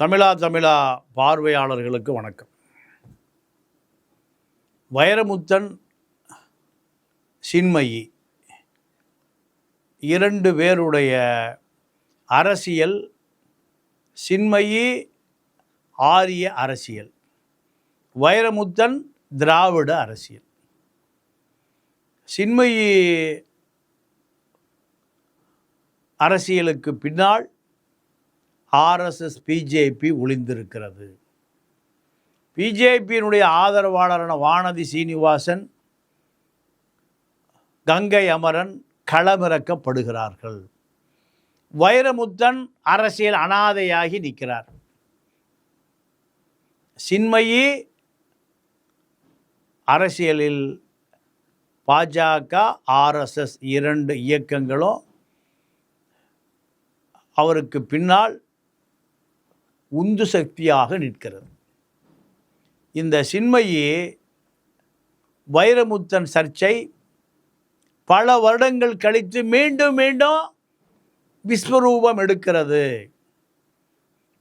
தமிழா தமிழா பார்வையாளர்களுக்கு வணக்கம். வைரமுத்தன் சின்மயி இரண்டு பேருடைய அரசியல் சின்மயி ஆரிய அரசியல் வைரமுத்தன் திராவிட அரசியல். சின்மயி அரசியலுக்கு பின்னால் ஆர்எஸ்எஸ் பிஜேபி ஒளிந்திருக்கிறது. பிஜேபியினுடைய ஆதரவாளரான வானதி சீனிவாசன் கங்கை அமரன் களமிறக்கப்படுகிறார்கள். வைரமுத்தன் அரசியல் அனாதையாகி நிற்கிறார். சின்மயி அரசியலில் பாஜக ஆர்எஸ்எஸ் இரண்டு இயக்கங்களும் அவருக்கு பின்னால் உந்து சக்தியாக நிற்கிறது. இந்த சின்மயி வைரமுத்தன் சர்ச்சை பல வருடங்கள் கழித்து மீண்டும் மீண்டும் விஸ்வரூபம் எடுக்கிறது.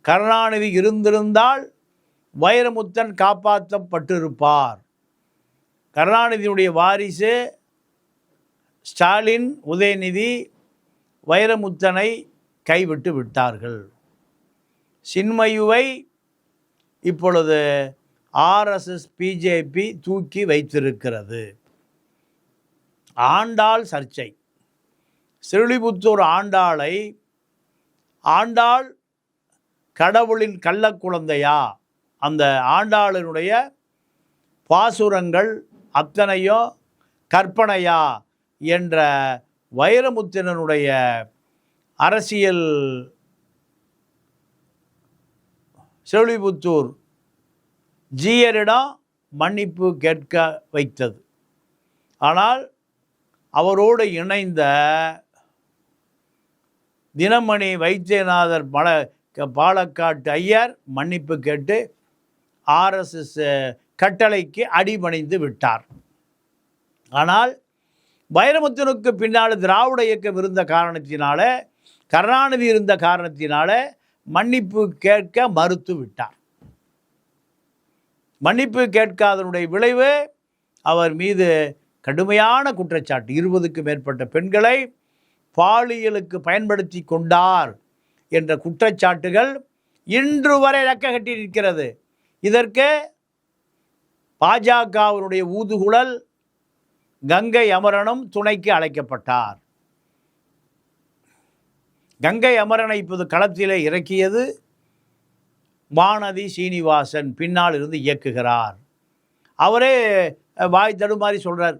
கருணாநிதி இருந்திருந்தால் வைரமுத்தன் காப்பாற்றப்பட்டிருப்பார். கருணாநிதியுடைய வாரிசு ஸ்டாலின் உதயநிதி வைரமுத்தனை கைவிட்டு விட்டார்கள். சின்மயுவை இப்பொழுது ஆர்எஸ்எஸ் பிஜேபி தூக்கி வைத்திருக்கிறது. ஆண்டாள் சர்ச்சை. சிறுலிபுத்தூர் ஆண்டாளை ஆண்டாள் கடவுளின் கள்ளக்குழந்தையா அந்த ஆண்டாளினுடைய பாசுரங்கள் அத்தனையோ கற்பனையா? என்ற வைரமுத்தினனுடைய அரசியல் செவிலிபுத்தூர் ஜீயரிடம் மன்னிப்பு கேட்க வைத்தது. ஆனால் அவரோடு இணைந்த தினமணி வைத்தியநாதர் பல பாலக்காட்டு ஐயர் மன்னிப்பு கேட்டு ஆர்எஸ்எஸ் கட்டளைக்கு அடிபணிந்து விட்டார். ஆனால் வைரமுத்தனுக்கு பின்னால் திராவிட இயக்கம் இருந்த காரணத்தினால கருணாநிதி இருந்த காரணத்தினால மன்னிப்பு கேட்க மறுத்து விட்டார். மன்னிப்பு கேட்காதனுடைய விளைவு அவர் மீது கடுமையான குற்றச்சாட்டு. இருபதுக்கு மேற்பட்ட பெண்களை பாலியலுக்கு பயன்படுத்தி கொண்டார் என்ற குற்றச்சாட்டுகள் இன்று வரை இலக்க கட்டி நிற்கிறது. இதற்கு பாஜகவினுடைய ஊதுகுழல் கங்கை அமரனும் துணைக்கு அழைக்கப்பட்டார். கங்கை அமரனை இப்போது களத்திலே இறக்கியது வானதி சீனிவாசன் பின்னால் இருந்து இயக்குகிறார். அவரே வாய் தடுமாறி சொல்கிறார்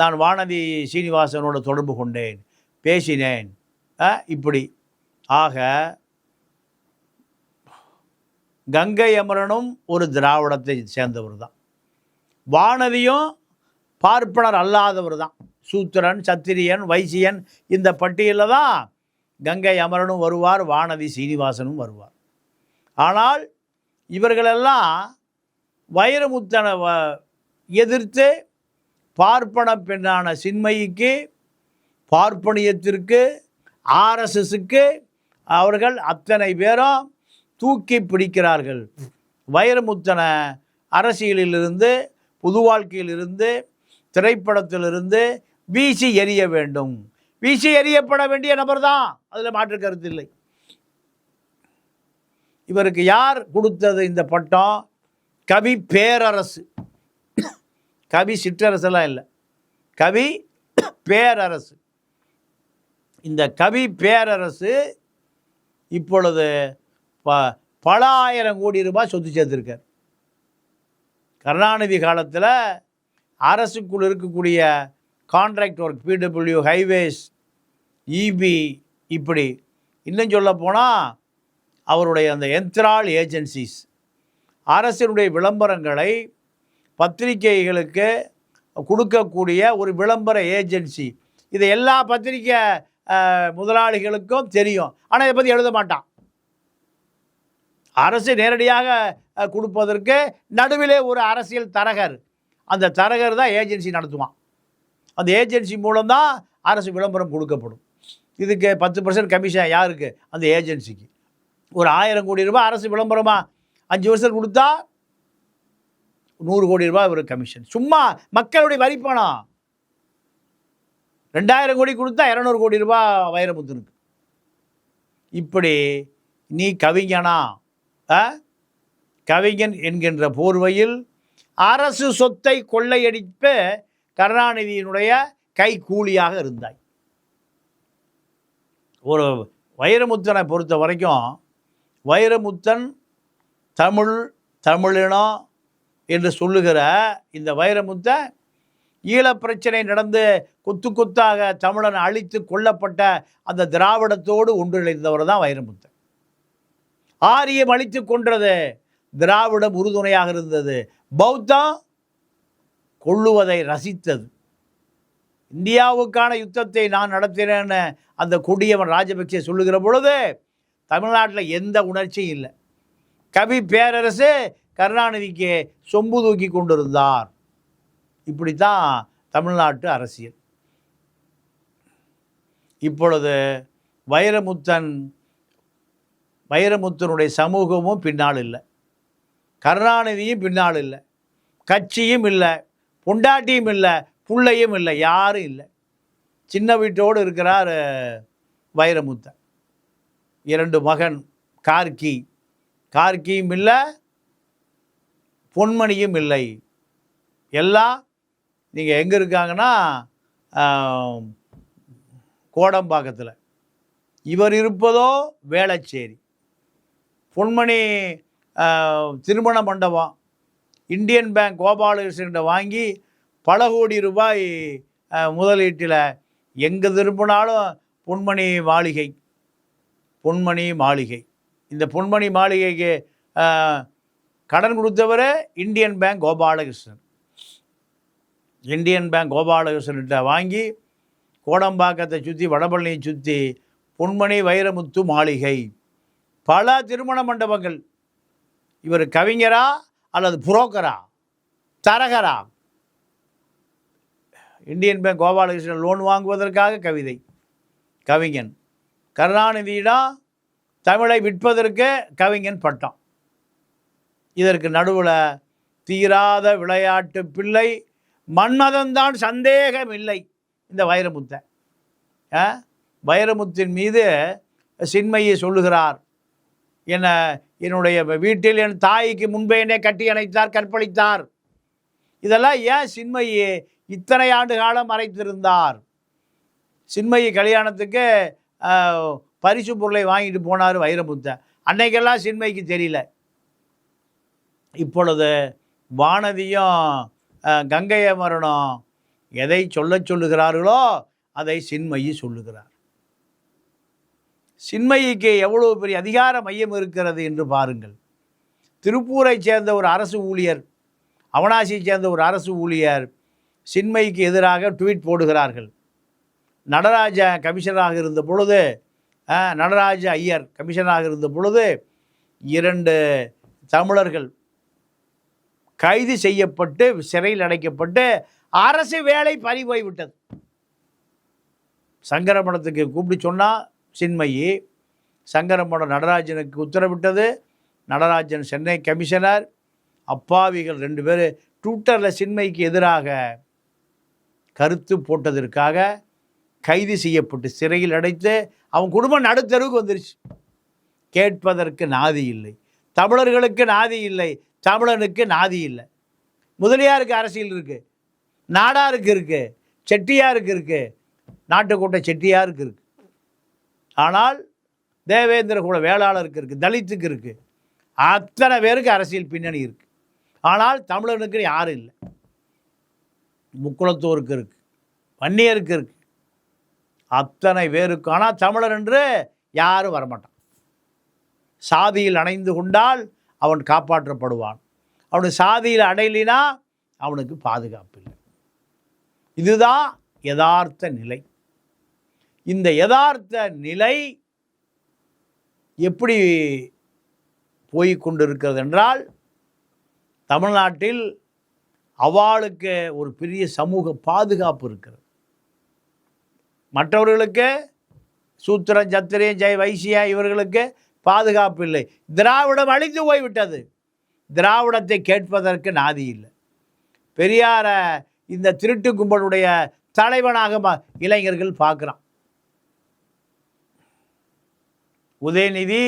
நான் வானதி சீனிவாசனோட தொடர்பு கொண்டேன் பேசினேன். இப்படி. ஆக கங்கை அமரனும் ஒரு திராவிடத்தை சேர்ந்தவர் தான். வானதியும் பார்ப்பனர் அல்லாதவர் தான். சூத்திரன் சத்திரியன் வைசியன் இந்த பட்டியலில் தான் கங்கை அமரனும் வருவார் வானதி சீனிவாசனும் வருவார். ஆனால் இவர்களெல்லாம் வைரமுத்தனை வ- எதிர்த்து பார்ப்பன பெண்ணான சின்மயிக்கு பார்ப்பனியத்திற்கு ஆர்எஸ்எஸுக்கு அவர்கள் அத்தனை பேரும் தூக்கி பிடிக்கிறார்கள். வைரமுத்தனை அரசியலிலிருந்து புது வாழ்க்கையிலிருந்து திரைப்படத்திலிருந்து வீசி எறிய வேண்டும். வீசி எறியப்பட வேண்டிய நபர் தான் அதில் மாற்று கருத்து இல்லை. இவருக்கு யார் கொடுத்தது இந்த பட்டம்? கவி பேரரசு. கவி சிற்றரசெல்லாம் இல்லை. கவி பேரரசு. இந்த கவி பேரரசு இப்பொழுது ப பல ஆயிரம் கோடி ரூபாய் சொத்து சேர்த்துருக்கார். கருணாநிதி காலத்தில் அரசுக்குள் இருக்கக்கூடிய contract work PWD highways EB இப்படி. இன்னும் சொல்ல போனால் அவருடைய அந்த என்த்ரால் ஏஜென்சிஸ் அரசினுடைய விளம்பரங்களை பத்திரிகைகளுக்கு கொடுக்கக்கூடிய ஒரு விளம்பர ஏஜென்சி. இது எல்லா பத்திரிக்கை முதலாளிகளுக்கும் தெரியும். ஆனால் இதை பற்றி எழுத மாட்டான். அரசு நேரடியாக கொடுப்பதற்கு நடுவிலே ஒரு அரசியல் தரகர். அந்த தரகர் தான் ஏஜென்சி நடத்துவான். அந்த ஏஜென்சி மூலம்தான் அரசு விளம்பரம் கொடுக்கப்படும். இதுக்கு பத்து பர்சன்ட் கமிஷன் யாருக்கு? அந்த ஏஜென்சிக்கு. ஒரு ஆயிரம் கோடி ரூபாய் அரசு விளம்பரமா அஞ்சு வருஷம் கொடுத்தா நூறு கோடி ரூபாய் ஒரு கமிஷன் சும்மா மக்களுடைய வரி ரெண்டாயிரம் கோடி கொடுத்தா இரநூறு கோடி ரூபாய் வைரமுத்துனுக்கு. இப்படி நீ கவிஞனா கவிஞன் என்கின்ற போர்வையில் அரசு சொத்தை கொள்ளையடிப்ப கருணாநிதியினுடைய கை கூலியாக இருந்தாய். ஒரு வைரமுத்தனை பொறுத்த வரைக்கும் வைரமுத்தன் தமிழ் தமிழினம் என்று சொல்லுகிற இந்த வைரமுத்தன் ஈழப்பிரச்சனை நடந்து கொத்து கொத்தாக தமிழன் அழித்து கொல்லப்பட்ட அந்த திராவிடத்தோடு ஒன்றிணைந்தவர் தான் வைரமுத்தன். ஆரியம் அழித்து கொன்றது திராவிடம் உறுதுணையாக இருந்தது. பௌத்தம் கொள்ளுவதை ரசித்தது. இந்தியாவுக்கான யுத்தத்தை நான் நடத்தினேன்னு அந்த கொடியவன் ராஜபக்சே சொல்லுகிற பொழுது தமிழ்நாட்டில் எந்த உணர்ச்சியும் இல்லை. கவி பேரரசு கருணாநிதிக்கு சொம்பு தூக்கி கொண்டிருந்தார். இப்படித்தான் தமிழ்நாட்டு அரசியல். இப்பொழுது வைரமுத்தன் வைரமுத்தனுடைய சமூகமும் பின்னால் இல்லை. கருணாநிதியும் பின்னால் இல்லை. கட்சியும் இல்லை. பொண்டாட்டியும் இல்லை புள்ளையும் இல்லை யாரும் இல்லை. சின்ன வீட்டோடு இருக்கிறார் வைரமுத்தன் இரண்டு மகன் கார்கி. கார்கியும் இல்லை பொன்மணியும் இல்லை. எல்லாம் நீங்கள் எங்கே இருக்காங்கன்னா கோடம்பாக்கத்தில். இவர் இருப்பதோ வேளச்சேரி. பொன்மணி திருமண மண்டபம். இந்தியன் பேங்க் கோபாலகிருஷ்ணன் வாங்கி பல கோடி ரூபாய் முதலீட்டில் எங்கே திரும்பினாலும் பொன்மணி மாளிகை பொன்மணி மாளிகை. இந்த பொன்மணி மாளிகைக்கு கடன் கொடுத்தவர் Indian bank Gopalakrishnan. Indian bank கோபாலகிருஷ்ணன்கிட்ட வாங்கி கோடம்பாக்கத்தை சுற்றி வடபழனியை சுற்றி பொன்மணி வைரமுத்து மாளிகை. பல திருமண மண்டபங்கள். இவர் கவிஞராக அல்லது புரோக்கரா தரகரா? இந்தியன் பேங்க் கோபாலகிருஷ்ணன் லோன் வாங்குவதற்காக கவிதை. கவிஞன். கருணாநிதியிடம் தமிழை விற்பதற்கு கவிஞன் பட்டம். இதற்கு நடுவில் தீராத விளையாட்டு பிள்ளை மன்மதன்தான் சந்தேகம் இல்லை இந்த வைரமுத்தை. வைரமுத்தின் மீது சின்மையை சொல்லுகிறார் என்னை என்னுடைய வீட்டில் என் தாய்க்கு முன்பே என்னை கட்டி அணைத்தார் கற்பழித்தார். இதெல்லாம் ஏன் சின்மையே இத்தனை ஆண்டு காலம் மறைத்திருந்தார் சின்மயி கல்யாணத்துக்கு பரிசு பொருளை வாங்கிட்டு போனார் வைரமுத்தன். அன்னைக்கெல்லாம் சின்மைக்கு தெரியல. இப்பொழுது வானதியும் கங்கைய மரணம் எதை சொல்ல சொல்லுகிறார்களோ அதை சின்மயி சொல்லுகிறார். சின்மயிக்கு எவ்வளோ பெரிய அதிகார மையம் இருக்கிறது என்று பாருங்கள். திருப்பூரைச் சேர்ந்த ஒரு அரசு ஊழியர் அவனாசியைச் சேர்ந்த ஒரு அரசு ஊழியர் சின்மைக்கு எதிராக ட்வீட் போடுகிறார்கள். நடராஜ கமிஷனராக இருந்த பொழுது நடராஜ ஐயர் கமிஷனராக இருந்த பொழுது இரண்டு தமிழர்கள் கைது செய்யப்பட்டு சிறையில் அடைக்கப்பட்டு அரசு வேலை பறிபோய்விட்டது. சங்கரமணத்துக்கு கூப்பிட்டு சொன்னால் சின்மயி சங்கரமோட நடராஜனுக்கு உத்தரவிட்டது. நடராஜன் சென்னை கமிஷனர். அப்பாவிகள் ரெண்டு பேர் ட்விட்டரில் சின்மைக்கு எதிராக கருத்து போட்டதற்காக கைது செய்யப்பட்டு சிறையில் அடைத்து அவன் குடும்பம் நடுத்தருவுக்கு வந்துருச்சு. கேட்பதற்கு நாதி இல்லை. தமிழர்களுக்கு நாதி இல்லை. தமிழனுக்கு நாதி இல்லை. முதலியாருக்கு அரசியல் இருக்குது நாடாருக்கு இருக்குது செட்டியாருக்கு இருக்குது நாட்டுக்கோட்டை செட்டியாருக்கு இருக்குது ஆனால் தேவேந்திர குல வேளாளருக்கு இருக்குது தலித்துக்கு இருக்குது அத்தனை பேருக்கு அரசியல் பின்னணி இருக்குது ஆனால் தமிழனுக்கு யாரும் இல்லை. முக்குளத்தோருக்கு இருக்குது வன்னியருக்கு இருக்குது அத்தனை பேருக்கு ஆனால் தமிழர் என்று யாரும் வரமாட்டான். சாதியில் அணைந்து கொண்டால் அவன் காப்பாற்றப்படுவான். அவனுக்கு சாதியில் அடையலினா அவனுக்கு பாதுகாப்பு இல்லை. இதுதான் யதார்த்த நிலை. இந்த யதார்த்த நிலை எப்படி போய் கொண்டிருக்கிறது என்றால் தமிழ்நாட்டில் அவளுக்கு ஒரு பெரிய சமூக பாதுகாப்பு இருக்கிறது. மற்றவர்களுக்கு சூத்திரன் சத்திரியன் ஜெய வைசியா இவர்களுக்கு பாதுகாப்பு இல்லை. திராவிடம் அழிந்து போய்விட்டது. திராவிடத்தை கேட்பதற்கு நாதி இல்லை. பெரியார இந்த திருட்டு கும்பலுடைய தலைவனாக ம- இளைஞர்கள் பார்க்குறான். உதயநிதி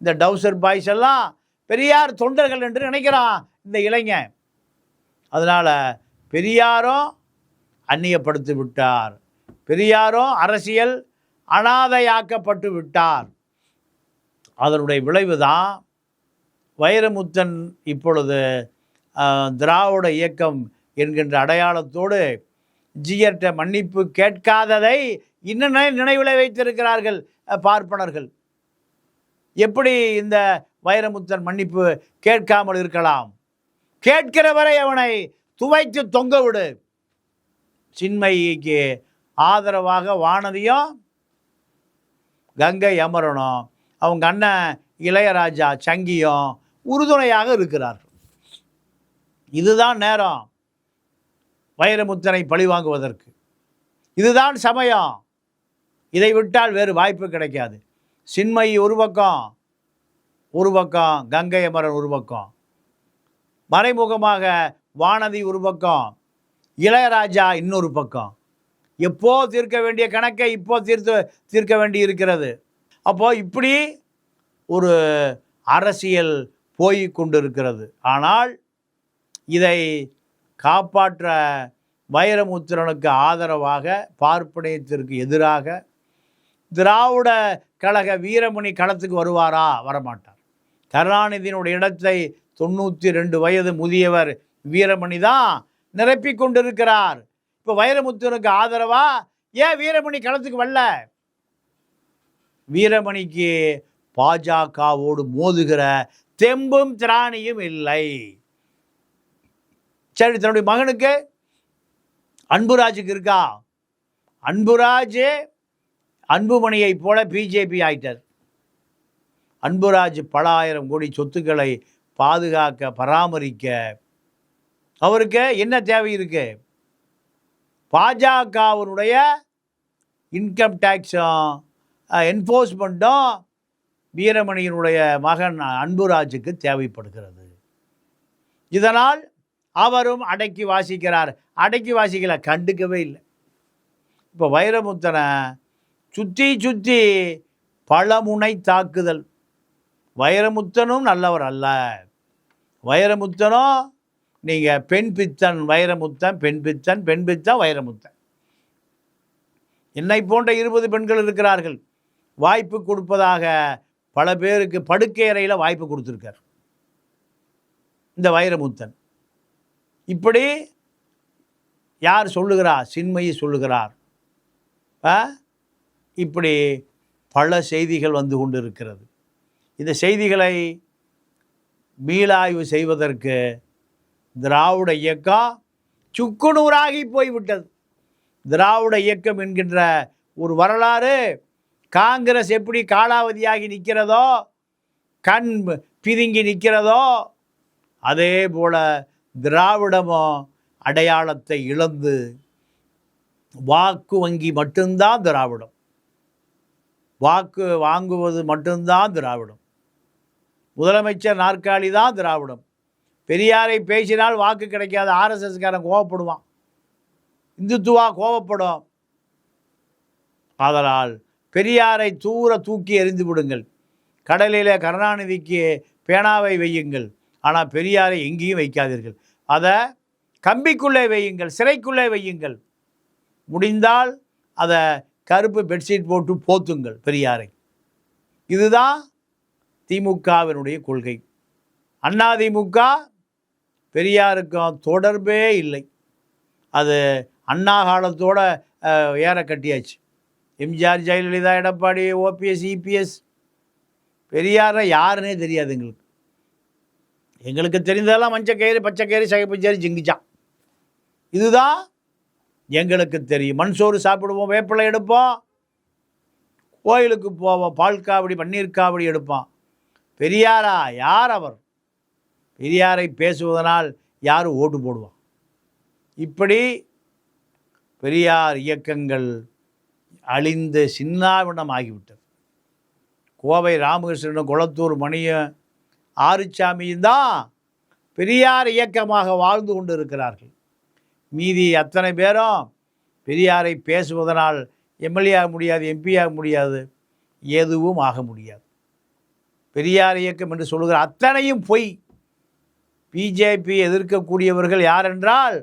இந்த டவுசர் பாய்ஸ் எல்லாம் பெரியார் தொண்டர்கள் என்று நினைக்கிறான் இந்த இளைஞன். அதனால் பெரியாரும் அந்நியப்படுத்தி விட்டார். பெரியாரும் அரசியல் அனாதையாக்கப்பட்டு விட்டார். அதனுடைய விளைவு தான் வைரமுத்தன் இப்பொழுது திராவிட இயக்கம் என்கின்ற அடையாளத்தோடு ஜியர்ட்ட மன்னிப்பு கேட்காததை இன்னும் நினைவில் வைத்திருக்கிறார்கள் பார்ப்பனர்கள். எப்படி இந்த வைரமுத்தன் மன்னிப்பு கேட்காமல் இருக்கலாம்? கேட்கிறவரை அவனை துவைத்து தொங்க விடு. சின்மயிக்கு ஆதரவாக வானதியும் கங்கை அமரனும் அவங்க அண்ணன் இளையராஜா சங்கியும் உறுதுணையாக இருக்கிறார்கள். இதுதான் நேரம். வைரமுத்தனை பழிவாங்குவதற்கு இதுதான் சமயம். இதை விட்டால் வேறு வாய்ப்பு கிடைக்காது. சின்மயி ஒரு பக்கம் ஒரு பக்கம் கங்கை அமரன் ஒரு பக்கம். மறைமுகமாக வானதி ஒரு பக்கம் இளையராஜா இன்னொரு பக்கம். எப்போ தீர்க்க வேண்டிய கணக்கை இப்போ தீர்த்து தீர்க்க வேண்டி இருக்கிறது. அப்போது இப்படி ஒரு அரசியல் போய் கொண்டிருக்கிறது. ஆனால் இதை காப்பாற்ற வைரமுத்திரனுக்கு ஆதரவாக பார்ப்பனியத்திற்கு எதிராக திராவிட கழக வீரமணி களத்துக்கு வருவாரா? வரமாட்டார். கருணாநிதியினுடைய இடத்தை தொண்ணூற்றி ரெண்டு வயது முதியவர் வீரமணி தான் நிரப்பிக் கொண்டிருக்கிறார். இப்போ வைரமுத்துவனுக்கு ஆதரவா? ஏன் வீரமணி களத்துக்கு வரல? வீரமணிக்கு பாஜகவோடு மோதுகிற தெம்பும் திராணியும் இல்லை. சரி தன்னுடைய மகனுக்கு? அன்புராஜுக்கு இருக்கா? அன்புராஜ் அன்புமணியைப் போல பிஜேபி ஆயிட்டார். அன்புராஜ் பல ஆயிரம் கோடி சொத்துக்களை பாதுகாக்க பராமரிக்க. அவருக்கு என்ன தேவை இருக்கு? பாஜகவனுடைய இன்கம் டேக்ஸும் என்ஃபோர்ஸ்மெண்ட்டும் வீரமணியினுடைய மகன் அன்புராஜுக்கு தேவைப்படுகிறது. இதனால் அவரும் அடக்கி வாசிக்கிறார். அடக்கி வாசிக்கலை கண்டுக்கவே இல்லை. இப்போ வைரமுத்தனை சுற்றி சுற்றி பழமுனை தாக்குதல். வைரமுத்தனும் நல்லவர் அல்ல. வைரமுத்தனும் நீங்கள் பெண் பித்தன் வைரமுத்தன் பெண் பித்தன் பெண் பித்தன் வைரமுத்தன். என்னை போன்ற இருபது பெண்கள் இருக்கிறார்கள். வாய்ப்பு கொடுப்பதாக பல பேருக்கு படுக்கை அறையில் வாய்ப்பு கொடுத்துருக்கார். இந்த வைரமுத்தன். இப்படி யார் சொல்லுகிறார் சின்மயி சொல்லுகிறார். ஆ? இப்படி பல செய்திகள் வந்து கொண்டு இருக்கிறது இந்த செய்திகளை மீளாய்வு செய்வதற்கு திராவிட இயக்கம் சுக்குநூறாகி போய்விட்டது. திராவிட இயக்கம் என்கின்ற ஒரு வரலாறு காங்கிரஸ் எப்படி காலாவதியாகி நிற்கிறதோ கண் பிதுங்கி நிற்கிறதோ அதே போல் திராவிடமும் அடையாளத்தை இழந்து வாக்கு வங்கி மட்டும்தான் திராவிடம். வாக்கு வாங்குவது மட்டும்தான் திராவிடம். முதலமைச்சர் நாற்காலி தான் திராவிடம். பெரியாரை பேசினால் வாக்கு கிடைக்காத. ஆர்எஸ்எஸ்காரன் கோவப்படுவான். இந்துத்துவா கோவப்படும். ஆதலால் பெரியாரை தூர தூக்கி எறிந்து விடுங்கள். கடலில் கருணாநிதிக்கு பேனாவை வையுங்கள். ஆனால் பெரியாரை எங்கேயும் வைக்காதீர்கள். அதை கம்பிக்குள்ளே வையுங்கள் சிறைக்குள்ளே வையுங்கள். முடிந்தால் அதை கருப்பு பெட்ஷீட் போட்டு போத்துங்கள் பெரியாரை. இதுதான் திமுகவினுடைய கொள்கை. அதிமுக பெரியாருக்கும் தொடர்பே இல்லை. அது அண்ணா காலத்தோட ஏற கட்டியாச்சு. MGR Jayalalithaa Edappadi OPS EPS பெரியாரை யாருன்னே தெரியாது எங்களுக்கு. எங்களுக்கு தெரிந்ததெல்லாம் மஞ்சள் கயிறு பச்சை கயிறு சிகப்பு சேரி ஜிங்கிச்சான். இதுதான் எங்களுக்கு தெரியும். மண் சோறு சாப்பிடுவோம் வேப்பிலை எடுப்போம். கோயிலுக்கு போவோம் பால் காவடி பன்னீர் காவடி எடுப்போம். பெரியாரா? யார் அவர்? பெரியாரை பேசுவதனால் யார் ஓட்டு போடுவான் இப்படி பெரியார் இயக்கங்கள் அழிந்து சின்னாவிடம் ஆகிவிட்டது. கோவை ராமகிருஷ்ணனும் குளத்தூர் மணியும் ஆறுச்சாமியும் தான் பெரியார் இயக்கமாக வாழ்ந்து கொண்டு இருக்கிறார்கள் மீதி அத்தனை பேரும் பெரியாரை பேசுவதனால் எம்எல்ஏ ஆக முடியாது எம்பி ஆக முடியாது எதுவும் ஆக முடியாது. பெரியார் இயக்கம் என்று சொல்லுகிற அத்தனையும் பொய். பிஜேபி எதிர்க்கக்கூடியவர்கள் யார் என்றால்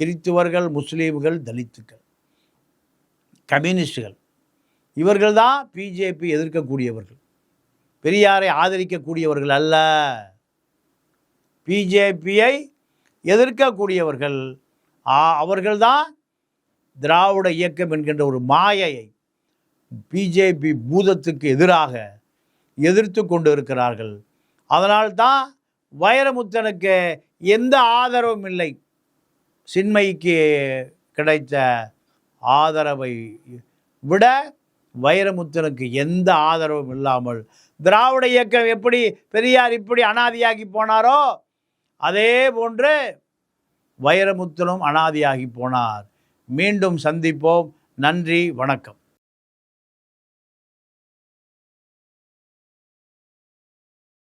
கிறித்துவர்கள் முஸ்லீம்கள் தலித்துக்கள் கம்யூனிஸ்டுகள். இவர்கள் தான் பிஜேபி எதிர்க்கக்கூடியவர்கள். பெரியாரை ஆதரிக்கக்கூடியவர்கள் அல்ல. பிஜேபியை எதிர்க்கக்கூடியவர்கள் அவர்கள்தான் திராவிட இயக்கம் என்கின்ற ஒரு மாயையை பிஜேபி பூதத்துக்கு எதிராக எதிர்த்து கொண்டு இருக்கிறார்கள். அதனால்தான் வைரமுத்தனுக்கு எந்த ஆதரவும் இல்லை. சின்மைக்கு கிடைத்த ஆதரவை விட வைரமுத்தனுக்கு எந்த ஆதரவும் இல்லாமல் திராவிட இயக்கம் எப்படி பெரியார் இப்படி அனாதியாகி போனாரோ அதே போன்று வைரமுத்தனும் அனாதியாகி போனார். மீண்டும் சந்திப்போம். நன்றி வணக்கம்.